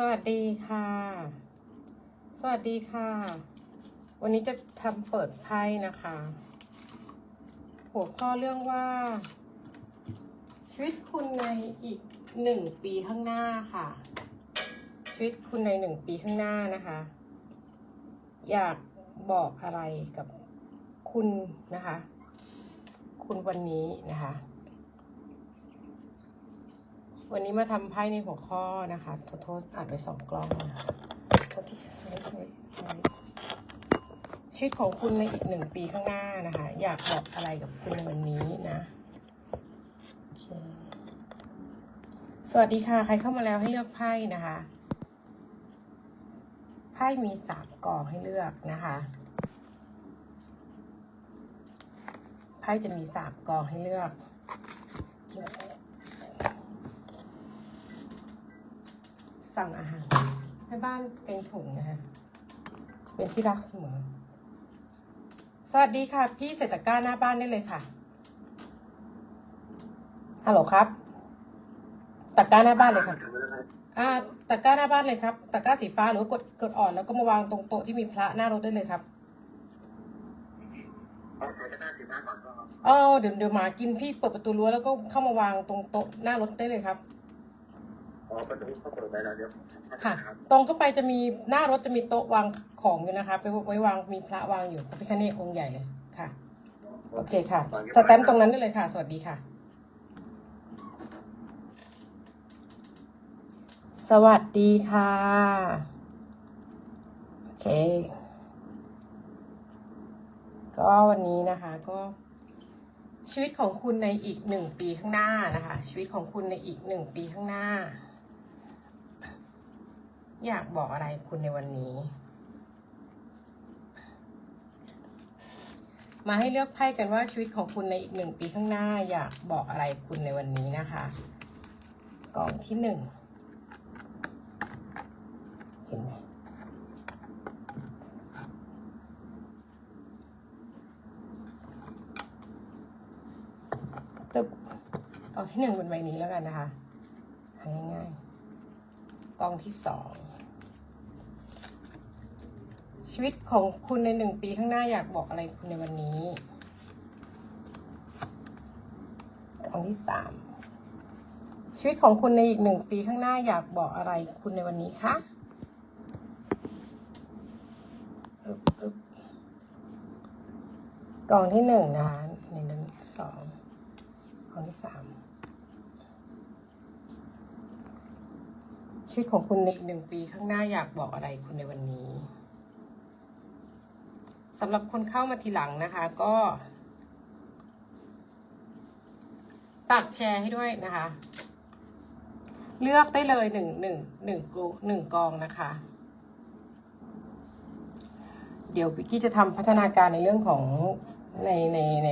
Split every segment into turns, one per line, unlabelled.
สวัสดีค่ะ สวัสดีค่ะ วันนี้จะทำเปิดไพ่นะคะ หัวข้อเรื่องว่า ชีวิตคุณในอีกหนึ่งปีข้างหน้าค่ะ ชีวิตคุณในหนึ่งปีข้างหน้านะคะ อยากบอกอะไรกับคุณนะคะ คุณวันนี้นะคะ วันนี้มาทำไพ่ในหัวข้อนะคะโทษโทษอ่านไปสองกล้องนะโทษที sorry sorry sorry ชีวิตของคุณในอีกหนึ่งปีข้างหน้านะคะ อยากบอกอะไรกับคุณในวันนี้นะโอเคสวัสดีค่ะ ใครเข้ามาแล้วให้เลือกไพ่นะคะไพ่มีสามกองให้เลือกนะคะไพ่จะมีสามกองให้เลือก สั่งอาหารให้บ้านเต็งถุงนะคะจะเป็นที่รักเสมอ สวัสดีค่ะ พี่เศรษฐก้าหน้าบ้านได้เลยค่ะฮัลโหลครับตะกร้าหน้าบ้านเลยครับ อ่าตะกร้าหน้าบ้านเลยครับตะกร้าสีฟ้าหรือว่ากดกดอ่อนแล้วก็มาวางตรงโต๊ะที่มีพระหน้ารถได้เลยครับ
เอาใส่ตะกร้าสีฟ้าก่อนก็
อ๋อเดี๋ยวเดี๋ยวหมากินพี่เปิดประตูรั้วแล้วก็เข้ามาวางตรงโต๊ะหน้ารถได้เลยครับ
ประตูเขาเปิดไปแล้วเดี๋ยว
ค่ะ
รับ
ตรงเข้าไปจะมีหน้ารถจะมีโต๊ะวางของอยู่นะคะ ไปไว้วางมีพระวางอยู่พระพิฆเนศองค์ใหญ่เลยค่ะ โอเคค่ะสแตมป์ตรงนั้นได้เลยค่ะ สวัสดีค่ะ สวัสดีค่ะ โอเค ก็วันนี้นะคะก็ชีวิตของคุณในอีกหนึ่งปีข้างหน้านะคะ ชีวิตของคุณในอีกหนึ่งปีข้างหน้า อยากบอกอะไรคุณในวันนี้ มาให้เลือกไพ่กันว่าชีวิตของคุณในอีกหนึ่งปีข้างหน้า อยากบอกอะไรคุณในวันนี้นะคะกองที่หนึ่งเห็นไหมตึบกองที่หนึ่งเป็นใบนี้แล้วกันนะคะง่ายๆกองที่สอง ชีวิตของคุณในหนึ่งปีข้างหน้าอยากบอกอะไรคุณในวันนี้กองที่สามชีวิตของคุณในอีกหนึ่งปีข้างหน้าอยากบอกอะไรคุณในวันนี้คะอึบอึบกองที่หนึ่งนะคะในนั้นสองกองที่สามชีวิตของคุณในอีกหนึ่งปีข้างหน้าอยากบอกอะไรคุณในวันนี้ สำหรับคนเข้ามาทีหลังนะคะ ก็ตักแชร์ให้ด้วยนะคะ เลือกได้เลยหนึ่งหนึ่งหนึ่งกลหนึ่งกองนะคะ เดี๋ยววิกกี้จะทำพัฒนาการในเรื่องของในในใน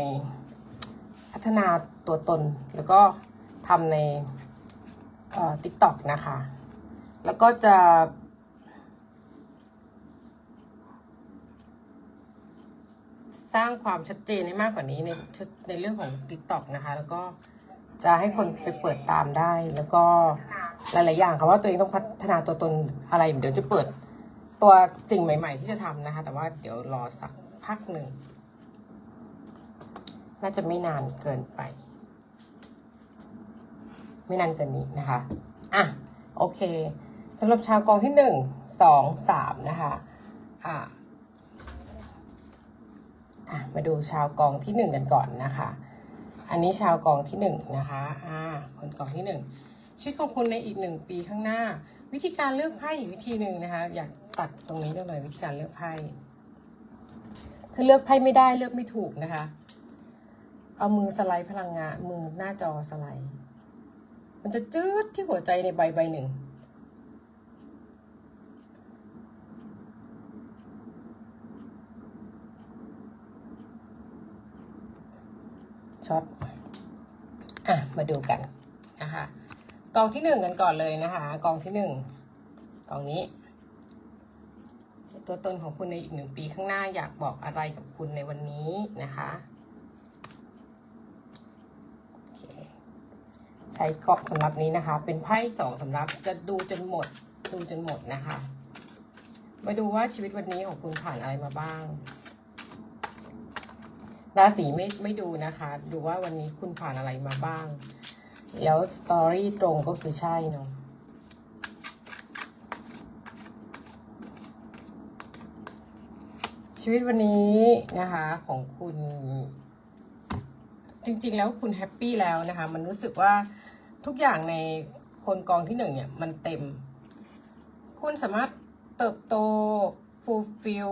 พัฒนาตัวตน แล้วก็ทำในเอ่อ TikTok นะคะ แล้วก็จะ สร้างความชัดเจนให้มากกว่านี้ในในเรื่องของ TikTok นะคะ แล้วก็จะให้คนไปเปิดตามได้ แล้วก็หลาย ๆ อย่างค่ะว่าตัวเองต้องพัฒนาตัวตนอะไร เดี๋ยวจะเปิดตัวสิ่งใหม่ ๆ ที่จะทำนะคะ แต่ว่าเดี๋ยวรอสักพักหนึ่ง น่าจะไม่นานเกินไป ไม่นานเกินนี้นะคะ อะ โอเคสำหรับชาวกองที่หนึ่งสองสามนะคะ อะ อะมาดูชาวกองที่หนึ่งกันก่อนนะคะ อันนี้ชาวกองที่หนึ่งนะคะอ่าคนกองที่หนึ่งชีวิตของคุณในอีกหนึ่งปีข้างหน้า วิธีการเลือกไพ่อีกวิธีหนึ่งนะคะ อยากตัดตรงนี้จังเลยวิธีการเลือกไพ่ถ้าเลือกไพ่ไม่ได้เลือกไม่ถูกนะคะ เอามือสไลด์พลังงานมือหน้าจอสไลด์ มันจะจืดที่หัวใจในใบใบหนึ่ง ช็อตอะมาดูกันนะคะกองที่หนึ่งกันก่อนเลยนะคะกองที่หนึ่งกองนี้ตัวตนของคุณในอีกหนึ่งปีข้างหน้าอยากบอกอะไรกับคุณในวันนี้นะคะโอเคใช้เกาะสำหรับนี้นะคะ เป็นไพ่สองสำหรับจะดูจนหมด ดูจนหมดนะคะ มาดูว่าชีวิตวันนี้ของคุณผ่านอะไรมาบ้าง ราศีไม่ไม่ดูนะคะ ดูว่าวันนี้คุณผ่านอะไรมาบ้าง แล้วสตอรี่ตรงก็คือใช่เนาะชีวิตวันนี้นะคะของคุณจริงๆ แล้วคุณแฮปปี้แล้วนะคะ มันรู้สึกว่าทุกอย่างในคนกองที่หนึ่งเนี่ย มันเต็ม คุณสามารถเติบโตฟูลฟิล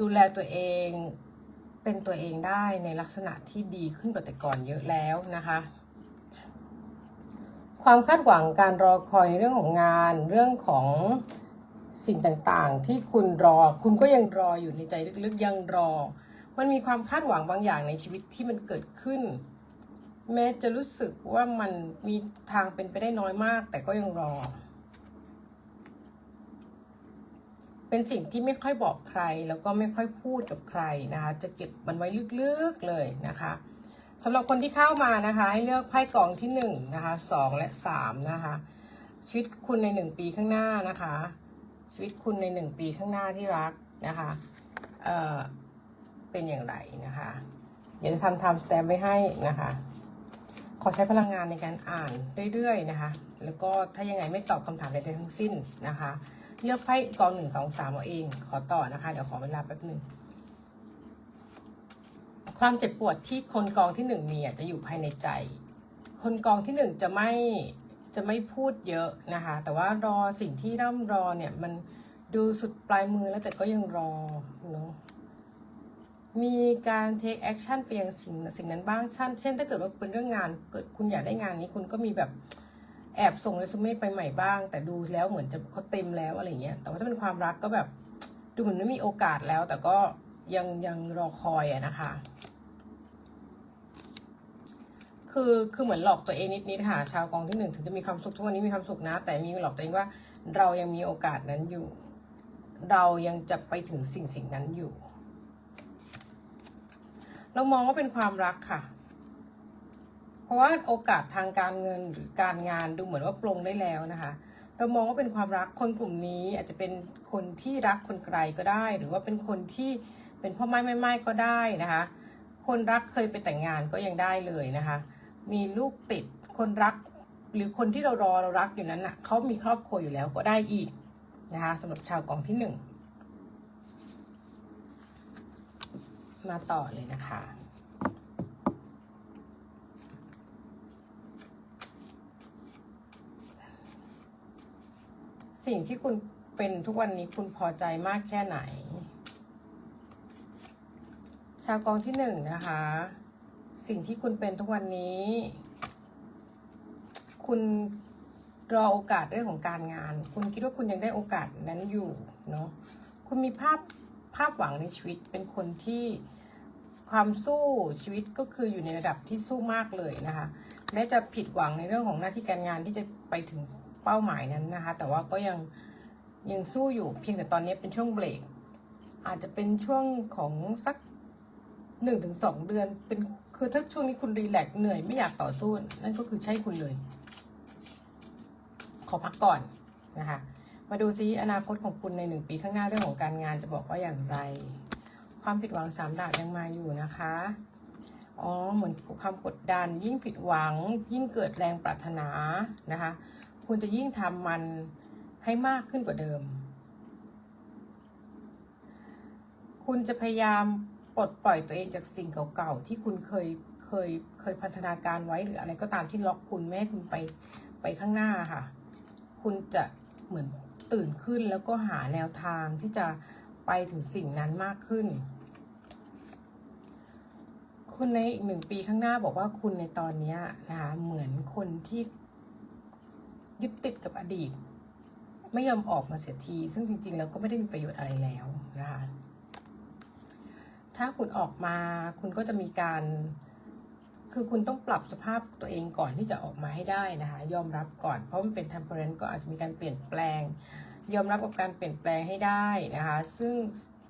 ดูแลตัวเอง เป็นตัวเองได้ในลักษณะที่ดีขึ้นกว่าแต่ก่อนเยอะแล้วนะคะ ความคาดหวังการรอคอยในเรื่องของงานเรื่องของสิ่งต่างๆ ที่คุณรอคุณก็ยังรออยู่ในใจลึกๆยังรอ มันมีความคาดหวังบางอย่างในชีวิตที่มันเกิดขึ้น แม้จะรู้สึกว่ามันมีทางเป็นไปได้น้อยมาก แต่ก็ยังรอ เป็นสิ่งที่ไม่ค่อยบอกใคร แล้วก็ไม่ค่อยพูดกับใครนะคะ จะเก็บมันไว้ลึกๆเลยนะคะสำหรับคนที่เข้ามานะคะ ให้เลือกไพ่กองที่หนึ่งนะคะสองและสามนะคะ ชีวิตคุณในหนึ่งปีข้างหน้านะคะ ชีวิตคุณในหนึ่งปีข้างหน้าที่รักนะคะเอ่อเป็นอย่างไรนะคะเดี๋ยวจะทำไทม์สแตมไว้ให้นะคะ ขอใช้พลังงานในการอ่านเรื่อยๆนะคะ แล้วก็ถ้ายังไงไม่ตอบคำถามใดๆทั้งสิ้นนะคะ เลือกไพ่กองหนึ่งสองสามเอาเอง ขอต่อนะคะ เดี๋ยวขอเวลาแป๊บหนึ่งความเจ็บปวดที่คนกองที่หนึ่งมีอะจะอยู่ภายในใจ คนกองที่หนึ่งจะไม่จะไม่พูดเยอะนะคะ แต่ว่ารอสิ่งที่ร่ำรอเนี่ยมันดูสุดปลายมือแล้วแต่ก็ยังรอเนาะมีการ take action ไปยังสิ่งสิ่งนั้นบ้างเช่นเช่นถ้าเกิดว่าเป็นเรื่องงานเกิดคุณอยากได้งานนี้คุณก็มีแบบ แอบส่งเรซูเม่ไปใหม่บ้าง แต่ดูแล้วเหมือนจะเขาเต็มแล้วอะไรเงี้ยแต่ว่าถ้าเป็นความรักก็แบบดูเหมือนไม่มีโอกาสแล้ว แต่ก็ยังยังรอคอยอะนะคะ คือคือเหมือนหลอกตัวเองนิดๆค่ะ ชาวกองที่หนึ่งถึงจะมีความสุขทุกวันนี้มีความสุขนะ แต่มีหลอกตัวเองว่าเรายังมีโอกาสนั้นอยู่ เรายังจะไปถึงสิ่งสิ่งนั้นอยู่ เรามองว่าเป็นความรักค่ะ เพราะว่าโอกาสทางการเงินหรือการงานดูเหมือนว่าปลงได้แล้วนะคะ เรามองว่าเป็นความรักคนกลุ่มนี้อาจจะเป็นคนที่รักคนไกลก็ได้ หรือว่าเป็นคนที่เป็นพ่อไม้แม่ไม้ก็ได้นะคะ คนรักเคยไปแต่งงานก็ยังได้เลยนะคะ มีลูกติดคนรัก หรือคนที่เรารอเรารักอยู่นั้นน่ะเขามีครอบครัวอยู่แล้วก็ได้อีกนะคะสำหรับชาวกองที่หนึ่งมาต่อเลยนะคะ สิ่งที่คุณเป็นทุกวันนี้คุณพอใจมากแค่ไหน ชาวกองที่หนึ่งนะคะ สิ่งที่คุณเป็นทุกวันนี้ คุณรอโอกาสเรื่องของการงาน คุณคิดว่าคุณยังได้โอกาสนั้นอยู่เนาะคุณมีภาพภาพหวังในชีวิตเป็นคนที่ความสู้ชีวิตก็คืออยู่ในระดับที่สู้มากเลยนะคะแม้จะผิดหวังในเรื่องของหน้าที่การงานที่จะไปถึง เป้าหมายนั้นนะคะ แต่ว่าก็ยังยังสู้อยู่เพียงแต่ตอนนี้เป็นช่วงเบรก อาจจะเป็นช่วงของสักหนึ่งถึงสองเดือนเป็นคือถ้าช่วงนี้คุณรีแลกซ์เหนื่อยไม่อยากต่อสู้นั่นก็คือใช่คุณเลย ขอพักก่อนนะคะ มาดูซิอนาคตของคุณในหนึ่งปีข้างหน้าเรื่องของการงานจะบอกว่าอย่างไร ความผิดหวังสามดาบยังมาอยู่นะคะอ๋อเหมือนความกดดัน ยิ่งผิดหวัง ยิ่งเกิดแรงปรารถนานะคะ คุณจะยิ่งทำมันให้มากขึ้นกว่าเดิม คุณจะพยายามปลดปล่อยตัวเองจากสิ่งเก่าๆที่คุณเคยเคยเคยพันธนาการไว้หรืออะไรก็ตามที่ล็อกคุณไม่คุณไปไปข้างหน้าค่ะ คุณจะเหมือนตื่นขึ้นแล้วก็หาแนวทางที่จะไปถึงสิ่งนั้นมากขึ้น คุณในอีกหนึ่งปีข้างหน้าบอกว่าคุณในตอนนี้นะคะเหมือนคนที่ ยึดติดกับอดีต ไม่ยอมออกมาเสียที ซึ่งจริง ๆ แล้วก็ไม่ได้มีประโยชน์อะไรแล้วนะคะถ้าคุณออกมาคุณก็จะมีการ คือคุณต้องปรับสภาพตัวเองก่อนที่จะออกมาให้ได้นะคะ ยอมรับก่อนเพราะมันเป็น temperance ก็อาจจะมีการเปลี่ยนแปลง ยอมรับกับการเปลี่ยนแปลงให้ได้นะคะ ซึ่ง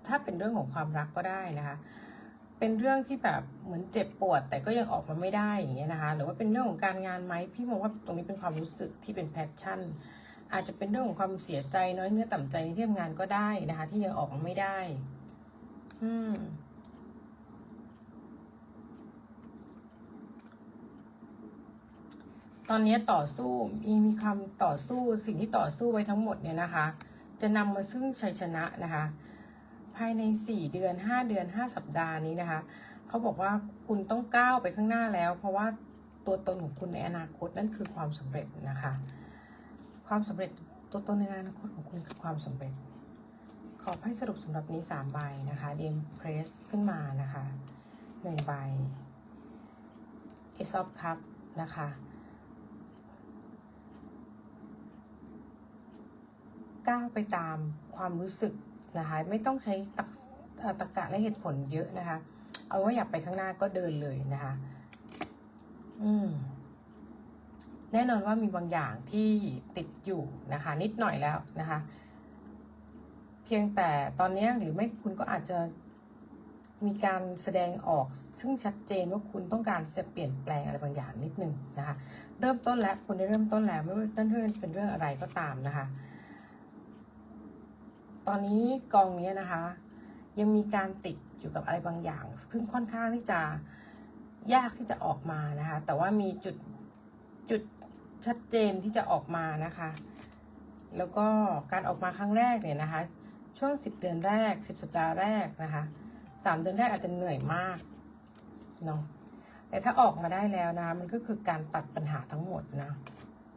ถ้าเป็นเรื่องของความรักก็ได้นะคะ เป็นเรื่องที่แบบเหมือนเจ็บปวด แต่ก็ยังออกมาไม่ได้อย่างเงี้ยนะคะ หรือว่าเป็นเรื่องของการงานไหมพี่มองว่าตรงนี้เป็นความรู้สึกที่เป็นแพชชั่น อาจจะเป็นเรื่องของความเสียใจน้อยเนื้อต่ำใจในที่ทำงานก็ได้นะคะ ที่ยังออกมาไม่ได้อืมตอนนี้ต่อสู้มีมีความต่อสู้สิ่งที่ต่อสู้ไว้ทั้งหมดเนี่ยนะคะ จะนำมาซึ่งชัยชนะนะคะ ภายใน 4 เดือน 5 เดือน 5 สัปดาห์นี้นะคะเขาบอกว่าคุณต้องก้าวไปข้างหน้าแล้ว เพราะว่าตัวตนของคุณในอนาคตนั่นคือความสำเร็จนะคะ ความสำเร็จตัวตนในอนาคตของคุณคือความสำเร็จ ขอให้สรุปสำหรับนี้3ใบนะคะเดมเพรสขึ้นมานะคะ1ใบ Ace of Cup นะคะก้าวไปตามความรู้สึก นะคะไม่ต้องใช้ตักตรกะและเหตุผลเยอะนะคะ เอาว่าอยากไปข้างหน้าก็เดินเลยนะคะ อืม แน่นอนว่ามีบางอย่างที่ติดอยู่นะคะ นิดหน่อยแล้วนะคะ เพียงแต่ตอนนี้หรือไม่คุณก็อาจจะมีการแสดงออกซึ่งชัดเจนว่าคุณต้องการจะเปลี่ยนแปลงอะไรบางอย่างนิดนึงนะคะ เริ่มต้นแล้วคุณได้เริ่มต้นแล้วไม่ว่านั่นเป็นเรื่องอะไรก็ตามนะคะ ตอนนี้กองนี้นะคะ ยังมีการติดอยู่กับอะไรบางอย่าง ซึ่งค่อนข้างที่จะยากที่จะออกมานะคะ แต่ว่ามีจุดจุดชัดเจนที่จะออกมานะคะ แล้วก็การออกมาครั้งแรกเนี่ยนะคะ ช่วง 10 เดือนแรก 10 สัปดาห์แรกนะคะ3เดือนแรกอาจจะเหนื่อยมากเนาะแต่ถ้าออกมาได้แล้วนะ มันก็คือการตัดปัญหาทั้งหมดนะ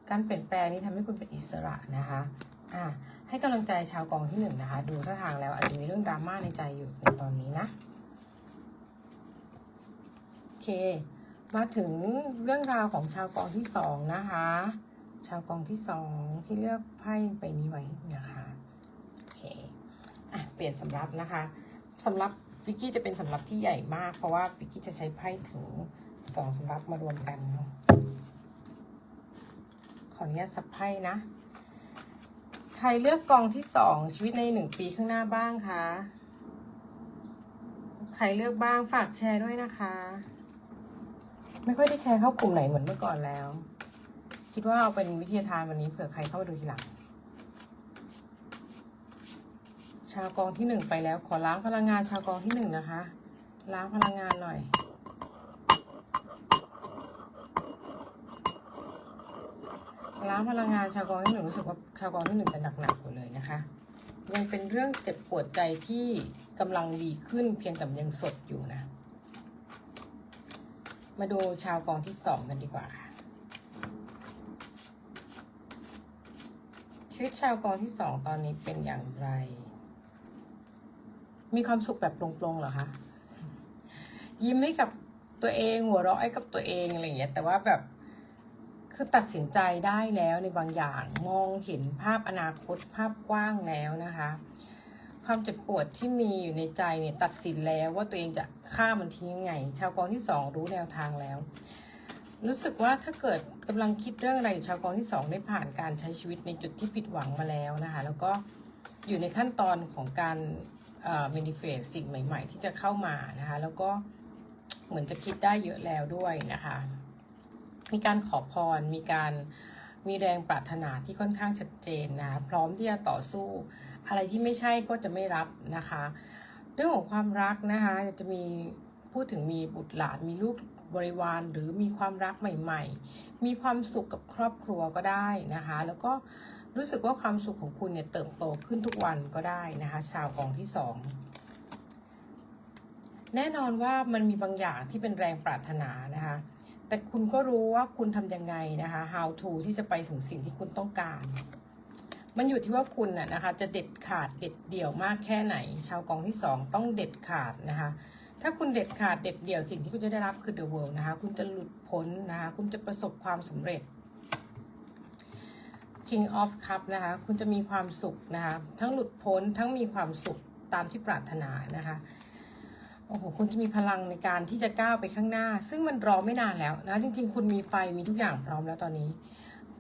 การเปลี่ยนแปลงนี้ทำให้คุณเป็นอิสระนะคะ อะ ให้กำลังใจชาวกองที่หนึ่งนะคะ ดูท่าทางแล้วอาจจะมีเรื่องดราม่าในใจอยู่ในตอนนี้นะ โอเค มาถึงเรื่องราวของชาวกองที่สองนะคะ ชาวกองที่สองที่เลือกไพ่ใบนี้ไว้นะคะโอเคอะเปลี่ยนสำรับนะคะสำรับวิกกี้จะเป็นสำรับที่ใหญ่มาก เพราะว่าวิกกี้จะใช้ไพ่ถึงสองสำรับมารวมกันขออนุญาตสับไพ่นะ ใครเลือกกองที่สองชีวิตในหนึ่งปีข้างหน้าบ้างคะใครเลือกบ้างฝากแชร์ด้วยนะคะ ไม่ค่อยได้แชร์เข้ากลุ่มไหนเหมือนเมื่อก่อนแล้ว คิดว่าเอาเป็นวิทยาทานวันนี้เผื่อใครเข้ามาดูทีหลัง ชาวกองที่หนึ่งไปแล้วขอล้างพลังงานชาวกองที่หนึ่งนะคะ ล้างพลังงานหน่อย ล้างพลังงานชาวกองที่หนึ่งรู้สึกว่าชาวกองที่หนึ่งจะหนักๆอยู่เลยนะคะ ยังเป็นเรื่องเจ็บปวดใจที่กำลังดีขึ้นเพียงแต่ยังสดอยู่นะ มาดูชาวกองที่สองกันดีกว่าค่ะชีวิตชาวกองที่สองตอนนี้เป็นอย่างไร มีความสุขแบบปลงๆเหรอคะยิ้มให้กับตัวเองหัวเราะให้กับตัวเองอะไรอย่างเงี้ยแต่ว่าแบบ คือตัดสินใจได้แล้วในบางอย่างมองเห็นภาพอนาคตภาพกว้างแล้วนะคะ ความเจ็บปวดที่มีอยู่ในใจเนี่ยตัดสินแล้วว่าตัวเองจะฆ่ามันทิ้งยังไง ชาวกองที่สองรู้แนวทางแล้ว รู้สึกว่าถ้าเกิดกำลังคิดเรื่องอะไรอยู่ชาวกองที่สองได้ผ่านการใช้ชีวิตในจุดที่ผิดหวังมาแล้วนะคะ แล้วก็อยู่ในขั้นตอนของการเอ่อ manifest สิ่งใหม่ ๆ ที่จะเข้ามานะคะ แล้วก็เหมือนจะคิดได้เยอะแล้วด้วยนะคะ มีการขอพร มีการมีแรงปรารถนาที่ค่อนข้างชัดเจนนะ พร้อมที่จะต่อสู้ อะไรที่ไม่ใช่ก็จะไม่รับนะคะ เรื่องของความรักนะคะจะมีพูดถึงมีบุตรหลานมีลูกบริวารหรือมีความรักใหม่ ๆ มีความสุขกับครอบครัวก็ได้นะคะ แล้วก็รู้สึกว่าความสุขของคุณเนี่ยเติบโตขึ้นทุกวันก็ได้นะคะ ชาวกองที่สองแน่นอนว่ามันมีบางอย่างที่เป็นแรงปรารถนานะคะ แต่คุณก็รู้ว่าคุณทำยังไงนะคะ how to ที่จะไปถึงสิ่งที่คุณต้องการ มันอยู่ที่ว่าคุณน่ะนะคะ จะเด็ดขาดเด็ดเดี่ยวมากแค่ไหน ชาวกองที่สองต้องเด็ดขาดนะคะ ถ้าคุณเด็ดขาดเด็ดเดี่ยวสิ่งที่คุณจะได้รับคือ the world นะคะ คุณจะหลุดพ้นนะคะ คุณจะประสบความสำเร็จ King of Cup นะคะ คุณจะมีความสุขนะคะ ทั้งหลุดพ้นทั้งมีความสุขตามที่ปรารถนานะคะ โอ้โหคุณจะมีพลังในการที่จะก้าวไปข้างหน้า ซึ่งมันรอไม่นานแล้วนะ จริง ๆ คุณมีไฟมีทุกอย่างพร้อมแล้วตอนนี้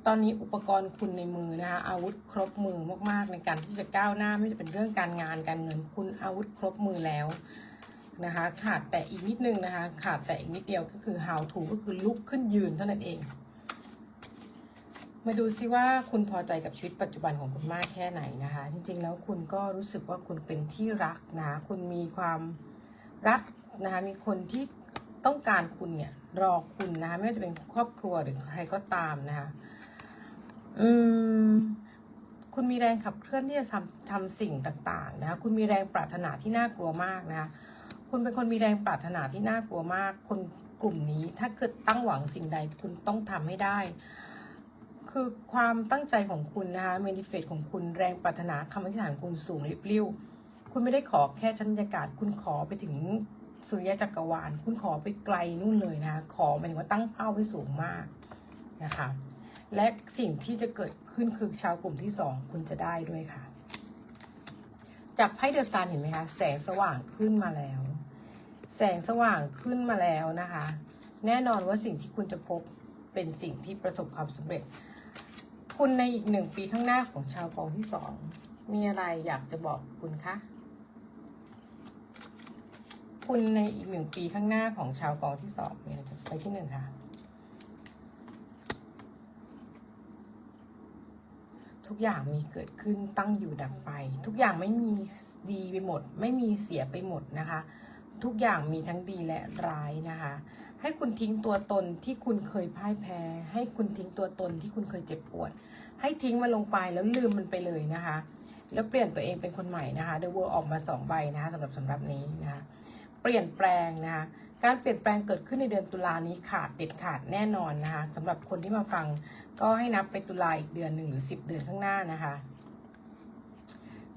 ตอนนี้อุปกรณ์คุณในมือนะคะอาวุธครบมือมากๆ ในการที่จะก้าวหน้าไม่ว่าจะเป็นเรื่องการงานการเงิน คุณอาวุธครบมือแล้วนะคะขาดแต่อีกนิดนึงนะคะขาดแต่อีกนิดเดียวก็คือ how to ก็คือลุกขึ้นยืนเท่านั้นเอง มาดูซิว่าคุณพอใจกับชีวิตปัจจุบันของคุณมากแค่ไหนนะคะ จริงๆแล้วคุณก็รู้สึกว่าคุณเป็นที่รักนะคะคุณมีความ รักนะคะมีคนที่ต้องการคุณเนี่ยรอคุณนะคะไม่ว่าจะเป็นครอบครัวหรือใครก็ตามนะคะอืมคุณมีแรงขับเคลื่อนที่จะทำทำสิ่งต่าง ๆ นะคะคุณมีแรงปรารถนาที่น่ากลัวมากนะคะคุณเป็นคนมีแรงปรารถนาที่น่ากลัวมาก คนกลุ่มนี้ถ้าเกิดตั้งหวังสิ่งใดคุณต้องทำให้ได้ คือความตั้งใจของคุณนะคะเมนิเฟตของคุณแรงปรารถนาคำอธิษฐานคุณสูงลิบลิ่ว คุณไม่ได้ขอแค่ชั้นบรรยากาศ คุณขอไปถึงสุริยะจักรวาล คุณขอไปไกลนู่นเลยนะ ขอหมายถึงว่าตั้งเป้าไว้สูงมากนะคะ และสิ่งที่จะเกิดขึ้นคือชาวกลุ่มที่สองคุณจะได้ด้วยค่ะ จับไพ่เดอะซันเห็นไหมคะ แสงสว่างขึ้นมาแล้ว แสงสว่างขึ้นมาแล้วนะคะ แน่นอนว่าสิ่งที่คุณจะพบเป็นสิ่งที่ประสบความสำเร็จ คุณในอีกหนึ่งปีข้างหน้าของชาวกองที่สองมีอะไรอยากจะบอกคุณคะ คุณในอีกหนึ่งปีข้างหน้าของชาวกองที่สองมีอะไรจะไปที่หนึ่งค่ะ ทุกอย่างมีเกิดขึ้นตั้งอยู่ดับไป ทุกอย่างไม่มีดีไปหมด ไม่มีเสียไปหมดนะคะ ทุกอย่างมีทั้งดีและร้ายนะคะ ให้คุณทิ้งตัวตนที่คุณเคยพ่ายแพ้ ให้คุณทิ้งตัวตนที่คุณเคยเจ็บปวด ให้ทิ้งมันลงไปแล้วลืมมันไปเลยนะคะแล้วเปลี่ยนตัวเองเป็นคนใหม่นะคะ The World ออกมาสองใบนะคะสำหรับสำหรับนี้นะคะ เปลี่ยนแปลงนะคะการเปลี่ยนแปลงเกิดขึ้นในเดือนตุลานี้ขาดเด็ดขาดแน่นอนนะคะสำหรับคนที่มาฟังก็ให้นับไปตุลาอีกเดือนหนึ่งหรือสิบเดือนข้างหน้านะคะ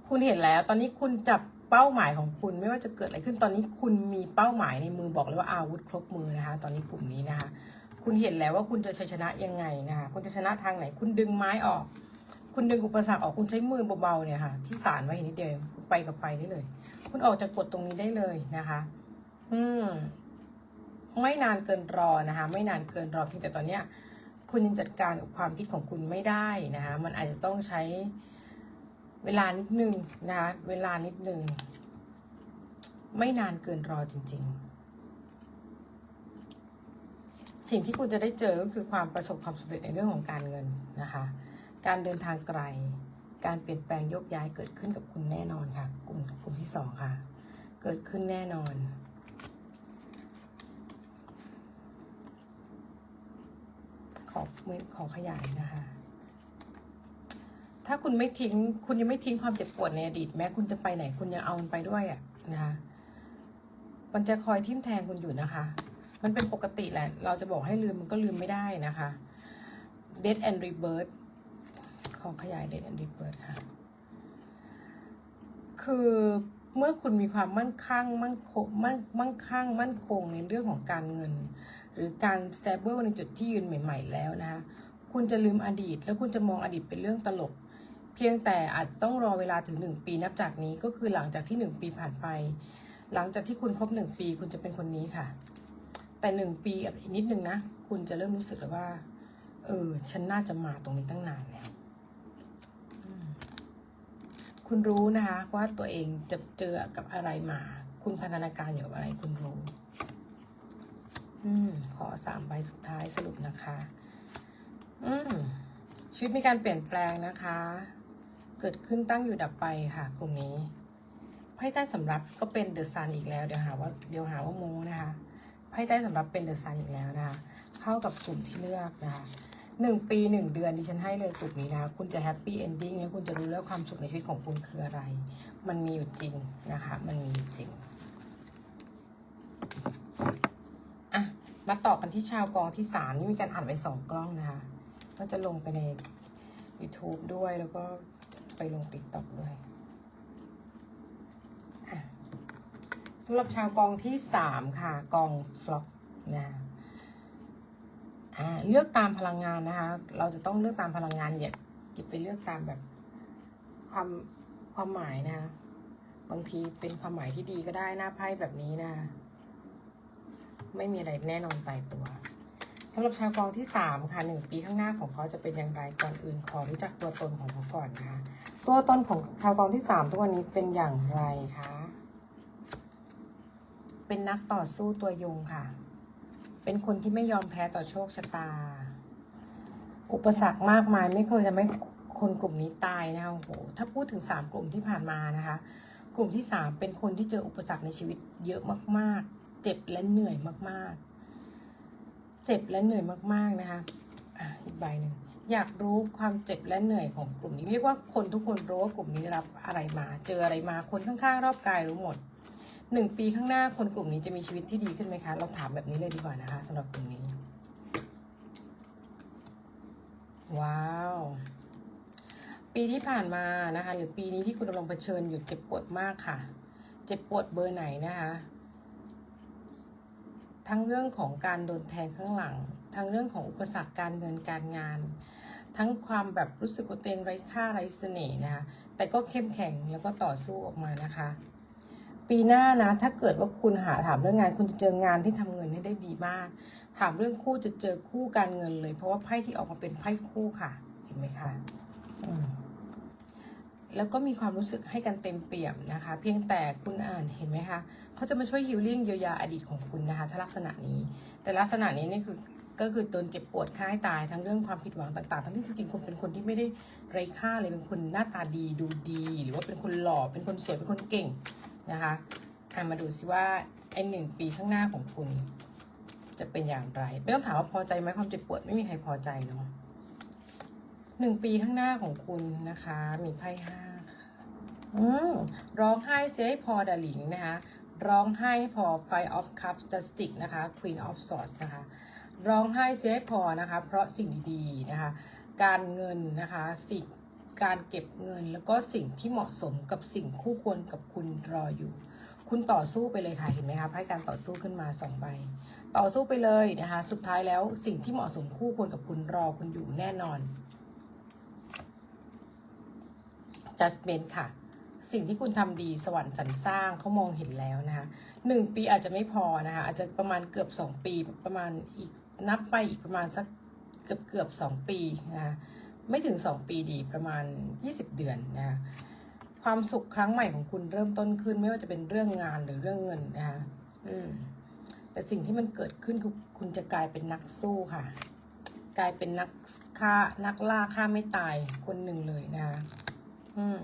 คุณเห็นแล้วตอนนี้คุณจับเป้าหมายของคุณไม่ว่าจะเกิดอะไรขึ้นตอนนี้คุณมีเป้าหมายในมือบอกเลยว่าอาวุธครบมือนะคะ ตอนนี้กลุ่มนี้นะคะ คุณเห็นแล้วว่าคุณจะชัยชนะยังไงนะคะคุณจะชนะทางไหน คุณดึงไม้ออก คุณดึงอุปสรรคออกคุณใช้มือเบาๆเนี่ยค่ะที่สารไว้เห็นนิดเดียวไปกับไฟได้เลย คุณออกจากกฎตรงนี้ได้เลยนะคะ อืม ไม่นานเกินรอนะคะ ไม่นานเกินรอเพียงแต่ตอนเนี้ย คุณยังจัดการกับความคิดของคุณไม่ได้นะคะ มันอาจจะต้องใช้เวลานิดนึงนะคะ เวลานิดนึง ไม่นานเกินรอจริง ๆ สิ่งที่คุณจะได้เจอก็คือความประสบความสำเร็จในเรื่องของการเงินนะคะ การเดินทางไกล การเปลี่ยนแปลงโยกย้ายเกิดขึ้นกับคุณแน่นอนค่ะ กลุ่มกลุ่มที่สองค่ะ เกิดขึ้นแน่นอนขอมือขอขยายนะคะ ถ้าคุณไม่ทิ้ง คุณยังไม่ทิ้งความเจ็บปวดในอดีต แม้คุณจะไปไหน คุณยังเอามันไปด้วยอะนะคะ มันจะคอยทิ่มแทงคุณอยู่นะคะ มันเป็นปกติแหละ เราจะบอกให้ลืมมันก็ลืมไม่ได้นะคะ Death and Rebirth ขอขยาย Death and Rebirth ค่ะ คือเมื่อคุณมีความมั่นคงมั่นคงมั่นมั่งคั่งมั่นคงในเรื่องของการเงิน หรือการ stable ในจุดที่ยืนใหม่ ๆ แล้วนะคะคุณจะลืมอดีต แล้วคุณจะมองอดีตเป็นเรื่องตลก เพียงแต่อาจต้องรอเวลาถึงหนึ่งปีนับจากนี้ก็คือหลังจากที่หนึ่งปีผ่านไป หลังจากที่คุณครบหนึ่งปีคุณจะเป็นคนนี้ค่ะ แต่หนึ่งปีอีกนิดนึงนะ คุณจะเริ่มรู้สึกแล้วว่า เออ ฉันน่าจะมาตรงนี้ตั้งนานแล้ว คุณรู้นะคะว่าตัวเองจะเจอกับอะไรมา คุณพันธนาการอยู่กับอะไรคุณรู้ อืม ขอสามใบสุดท้ายสรุปนะคะ อืม ชีวิตมีการเปลี่ยนแปลงนะคะ เกิดขึ้นตั้งอยู่ดับไปค่ะกลุ่มนี้ไพ่ใต้สำรับก็เป็นเดอะซันอีกแล้วเดี๋ยวหาว่าเดี๋ยวหาว่าโมนะคะไพ่ใต้สำรับเป็นเดอะซันอีกแล้วนะคะ เข้ากับกลุ่มที่เลือกนะคะ หนึ่งปีหนึ่งเดือนดิฉันให้เลยกลุ่มนี้นะคะคุณจะแฮปปี้เอนดิ้งแล้วคุณจะรู้แล้วความสุขในชีวิตของคุณคืออะไร มันมีอยู่จริงนะคะ มันมีอยู่จริงอะมาต่อกันที่ชาวกองที่สามนี่มีการอ่านไว้สองกล้องนะคะ ก็จะลงไปใน YouTube ด้วยแล้วก็ไปลง TikTok ด้วยสำหรับชาวกองที่สามค่ะ กองฟล็อกนะ เลือกตามพลังงานนะคะ เราจะต้องเลือกตามพลังงานอย่าอย่าไปเลือกตามแบบความความหมายนะบางทีเป็นความหมายที่ดีก็ได้หน้าไพ่แบบนี้นะ ไม่มีอะไรแน่นอนตายตัวสำหรับชาวกองที่สามค่ะหนึ่งปีข้างหน้าของเขาจะเป็นอย่างไรก่อนอื่นขอรู้จักตัวตนของเขาก่อนนะคะตัวตนของชาวกองที่สามทุกวันนี้เป็นอย่างไรคะเป็นนักต่อสู้ตัวยงค่ะ เป็นคนที่ไม่ยอมแพ้ต่อโชคชะตา อุปสรรคมากมายไม่เคยทำให้คนกลุ่มนี้ตายนะคะโอ้โหถ้าพูดถึงสามกลุ่มที่ผ่านมานะคะ กลุ่มที่สามเป็นคนที่เจออุปสรรคในชีวิตเยอะมาก ๆ เจ็บและเหนื่อยมาก ๆ เจ็บและเหนื่อยมาก ๆ นะคะอะอีกใบหนึ่งอยากรู้ความเจ็บและเหนื่อยของกลุ่มนี้เรียกว่าคนทุกคนรู้ว่ากลุ่มนี้รับอะไรมา เจออะไรมาคนข้างๆรอบกายรู้หมด หนึ่งปีข้างหน้าคนกลุ่มนี้จะมีชีวิตที่ดีขึ้นไหมคะ เราถามแบบนี้เลยดีกว่านะคะสำหรับกลุ่มนี้ ว้าว ปีที่ผ่านมานะคะ หรือปีนี้ที่คุณกำลังเผชิญอยู่เจ็บปวดมากค่ะ เจ็บปวดเบอร์ไหนนะคะ ทั้งเรื่องของการโดนแทงข้างหลัง ทั้งเรื่องของอุปสรรคการเงินการงาน ทั้งความแบบรู้สึกว่าตัวเองไร้ค่าไร้เสน่ห์นะคะ แต่ก็เข้มแข็งแล้วก็ต่อสู้ออกมานะคะ ปีหน้านะ ถ้าเกิดว่าคุณหาถามเรื่องงาน คุณจะเจองานที่ทำเงินให้ได้ดีมาก ถามเรื่องคู่จะเจอคู่การเงินเลย เพราะว่าไพ่ที่ออกมาเป็นไพ่คู่ค่ะ เห็นไหมคะอืแล้วก็มีความรู้สึกให้กันเต็มเปี่ยมนะคะ เพียงแต่คุณอ่านเห็นไหมคะเขาจะมาช่วยฮิลลิ่งเยียวยาอดีตของคุณนะคะ ถ้าลักษณะนี้ แต่ลักษณะนี้นี่คือก็คือโดนเจ็บปวดค่าให้ตายทั้งเรื่องความผิดหวังต่างๆ ทั้งที่จริงๆคุณเป็นคนที่ไม่ได้ไร้ค่าเลยเป็นคนหน้าตาดีดูดี หรือว่าเป็นคนหล่อเป็นคนสวยเป็นคนเก่ง นะคะอะมาดูสิว่าไอหนึ่งปีข้างหน้าของคุณ จะเป็นอย่างไรไม่ต้องถามว่าพอใจไหมความเจ็บปวดไม่มีใครพอใจเนาะหนึ่งปีข้างหน้าของคุณนะคะ มีไพ่ห้าอืมร้องไห้เสียให้พอดาหลิงนะคะ ร้องไห้พอ Five of Cups Justice นะคะ Queen of Swords นะคะ ร้องไห้เสียให้พอนะคะ เพราะสิ่งดีๆนะคะ การเงินนะคะสิ่ง การเก็บเงิน แล้วก็สิ่งที่เหมาะสมกับสิ่งคู่ควรกับคุณรออยู่ คุณต่อสู้ไปเลยค่ะเห็นไหมคะไพ่การต่อสู้ขึ้นมาสองใบ ต่อสู้ไปเลยนะคะสุดท้ายแล้วสิ่งที่เหมาะสมคู่ควรกับคุณรอคุณอยู่แน่นอน judgment ค่ะ สิ่งที่คุณทำดีสวรรค์สรรสร้างเขามองเห็นแล้วนะคะหนึ่งปีอาจจะไม่พอนะคะอาจจะประมาณเกือบสองปีประมาณอีกนับไปอีกประมาณสักเกือบเกือบสองปีนะคะ ไม่ถึงสองปีดีประมาณยี่สิบเดือนนะคะความสุขครั้งใหม่ของคุณเริ่มต้นขึ้น ไม่ว่าจะเป็นเรื่องงานหรือเรื่องเงินนะคะอืมแต่สิ่งที่มันเกิดขึ้นคือคุณจะกลายเป็นนักสู้ค่ะ กลายเป็นนักฆ่านักล่าฆ่าไม่ตายคนหนึ่งเลยนะคะอืม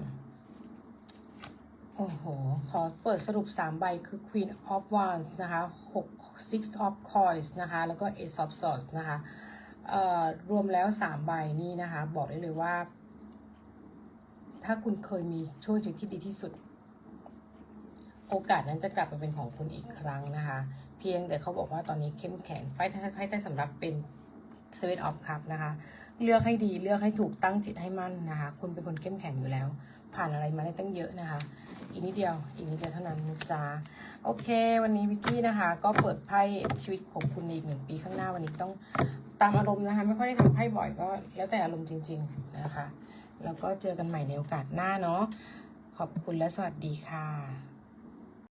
โอ้โห ขอเปิดสรุป 3 ใบคือ Queen of Wands นะคะ 6 Six of Coins นะคะ แล้วก็ Ace of Swords นะคะเอ่อ รวมแล้ว3ใบนี้นะคะ บอกได้เลยว่า ถ้าคุณเคยมีช่วงชีวิตที่ดีที่สุด โอกาสนั้นจะกลับมาเป็นของคุณอีกครั้งนะคะ เพียงแต่เขาบอกว่าตอนนี้เข้มแข็งไพ่ไพ่ใต้สำหรับเป็น Seven of Cup นะคะ เลือกให้ดีเลือกให้ถูกตั้งจิตให้มั่นนะคะ คุณเป็นคนเข้มแข็งอยู่แล้ว ผ่านอะไรมาได้ตั้งเยอะนะคะ อีกนิดเดียว อีกนิดเดียวเท่านั้นนะจ๊ะโอเค วันนี้วิกกี้นะคะ ก็เปิดไพ่ชีวิตของคุณในอีกหนึ่งปีข้างหน้าวันนี้ต้อง ตามอารมณ์นะคะ ไม่ค่อยได้ทำไพ่บ่อยก็ แล้วแต่อารมณ์จริง ๆนะคะ แล้วก็เจอกันใหม่ในโอกาสหน้าเนาะขอบคุณและสวัสดีค่ะ